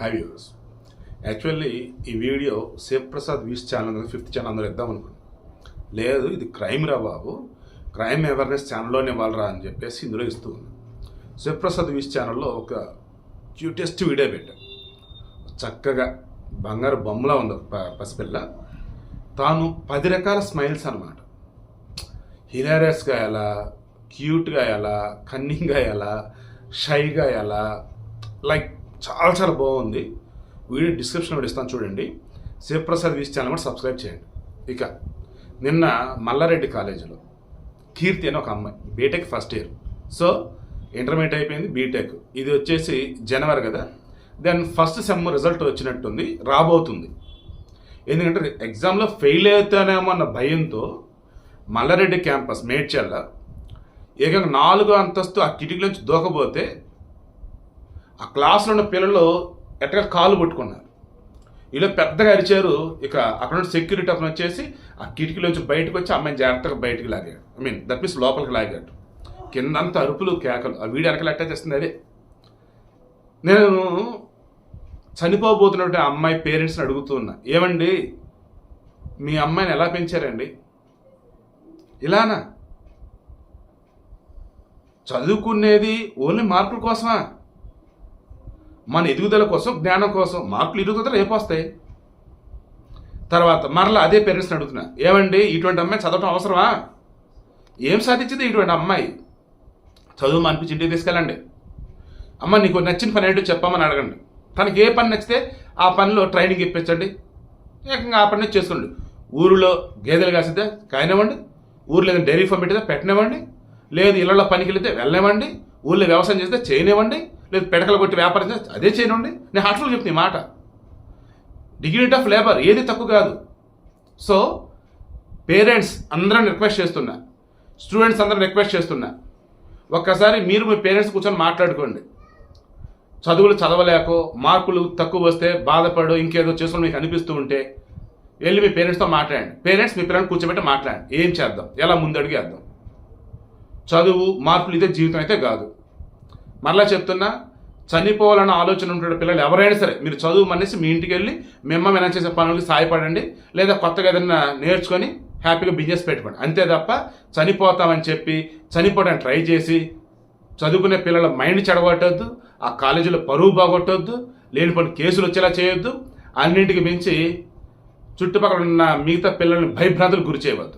High viewers actually ఈ video Sivaprasad views channel fifth channel అందరూ ఇద్దాం అనుకున్నాను లేదు ఇది క్రైమ్ రా బాబు. క్రైమ్ అవేర్నెస్ ఛానల్లోనే వాళ్ళరా అని చెప్పేసి ఇందులో ఇస్తూ ఉన్నాను శివప్రసాద్ వీస్ ఛానల్లో ఒక క్యూటెస్ట్ వీడియో పెట్టాను చక్కగా బంగారు బొమ్మలా ఉంది ప- పసిపిల్ల. తాను పది రకాల స్మైల్స్ అనమాట హిలారియస్గా ఎలా క్యూట్గా ఎలా కన్నింగ్గా ఎలా షైగా ఎలా లైక్ చాలా చాలా బాగుంది. వీడియో డిస్క్రిప్షన్లో కూడా ఇస్తాను చూడండి. శివప్రసాద్ వీస్ ఛానల్ కూడా సబ్స్క్రైబ్ చేయండి. ఇక నిన్న మల్లారెడ్డి కాలేజీలో కీర్తి అని ఒక అమ్మాయి BTech first year so intermediate అయిపోయింది బీటెక్ ఇది వచ్చేసి జనవరి కదా. దెన్ ఫస్ట్ సెమ్ రిజల్ట్ వచ్చినట్టుంది రాబోతుంది. ఎందుకంటే ఎగ్జామ్లో ఫెయిల్ అవుతానేమో అన్న భయంతో మల్లారెడ్డి క్యాంపస్ మేడ్చల్ల ఏకంగా నాలుగో అంతస్తు ఆ కిటికీలోంచి దూకపోతే ఆ క్లాస్లో ఉన్న పిల్లలు ఎట్టగా కాలు పట్టుకున్నారు. ఇలా పెద్దగా అరిచారు ఇక అక్కడ ఉన్న సెక్యూరిటీ అతను వచ్చేసి ఆ కిటికీలోంచి బయటకు వచ్చి అమ్మాయిని జాగ్రత్తగా బయటకు లాగాడు. ఐ మీన్ దట్ మీన్స్ లోపలికి లాగాడు. కిందంతా అరుపులు కేకలు. ఆ వీడియో వెనకాల అటాచ్ చేస్తుంది అదే. నేను చనిపోబోతున్నటువంటి ఆ అమ్మాయి పేరెంట్స్ని అడుగుతూ ఉన్నా. ఏమండి? మీ అమ్మాయిని ఎలా పెంచారండి? ఇలానా? చదువుకునేది ఓన్లీ మార్కుల కోసమా? మన ఎదుగుదల కోసం జ్ఞానం కోసం మార్కులు ఎదుగుదల రేపు వస్తాయి. తర్వాత మరలా అదే పేరెంట్స్ని అడుగుతున్నా. ఏమండి ఇటువంటి అమ్మాయి చదవటం అవసరమా? ఏం సాధించింది ఇటువంటి అమ్మాయి? చదువు మానిపించి ఇంటికి తీసుకెళ్ళండి. అమ్మ నీకు నచ్చిన పని ఏంటో చెప్పమని అడగండి. తనకి ఏ పని నచ్చితే ఆ పనిలో ట్రైనింగ్ ఇప్పించండి. ఏకంగా ఆ పని చేసుకోండి. ఊరిలో గేదెలు కాసిద్దా? కాయనివ్వండి. ఊర్లో ఏదైనా డైరీ ఫామ్ పెట్టితే పెట్టనివ్వండి. లేదు ఇళ్ళలో పనికి వెళితే వెళ్ళనివ్వండి. ఊళ్ళో వ్యవసాయం చేస్తే చేయనివ్వండి. లేదు పెడకలు కొట్టి వ్యాపారం చేస్తే. అదే చేయనివ్వండి నేను హాస్టల్లో చెప్తాను ఈ మాట. డిగ్నిటీ ఆఫ్ లేబర్ ఏది తక్కువ కాదు. సో పేరెంట్స్ అందరం రిక్వెస్ట్ చేస్తున్నా. స్టూడెంట్స్ అందరం రిక్వెస్ట్ చేస్తున్నా. ఒక్కసారి మీరు మీ పేరెంట్స్ కూర్చొని మాట్లాడుకోండి. చదువులు చదవలేకో మార్కులు తక్కువ వస్తే బాధపడు ఇంకేదో చేసుకుని మీకు అనిపిస్తూ ఉంటే వెళ్ళి మీ పేరెంట్స్తో మాట్లాడండి. పేరెంట్స్ మీ పిల్లల్ని కూర్చోబెట్టి మాట్లాడండి. ఏం చేద్దాం? ఎలా ముందడుగు వేద్దాం? చదువు మార్పులు ఇదే జీవితం అయితే కాదు. మరలా చెప్తున్నా చనిపోవాలన్న ఆలోచన ఉంటున్న పిల్లలు ఎవరైనా సరే మీరు చదువు మనేసి మీ ఇంటికి వెళ్ళి మిమ్మ మేనేజ్ చేసే పనులకి సాయపడండి లేదా కొత్తగా ఏదైనా నేర్చుకొని హ్యాపీగా బిజినెస్ పెట్టుకోండి. అంతే తప్ప చనిపోతామని చెప్పి చనిపోవడానికి ట్రై చేసి చదువుకునే పిల్లల మైండ్ చెడగొట్టద్దు ఆ కాలేజీలో పరువు బాగొట్టొద్దు లేనిపోయిన కేసులు వచ్చేలా చేయొద్దు అన్నింటికి మించి చుట్టుపక్కల ఉన్న మిగతా పిల్లల్ని భయభ్రాంతులకు గురి చేయవద్దు.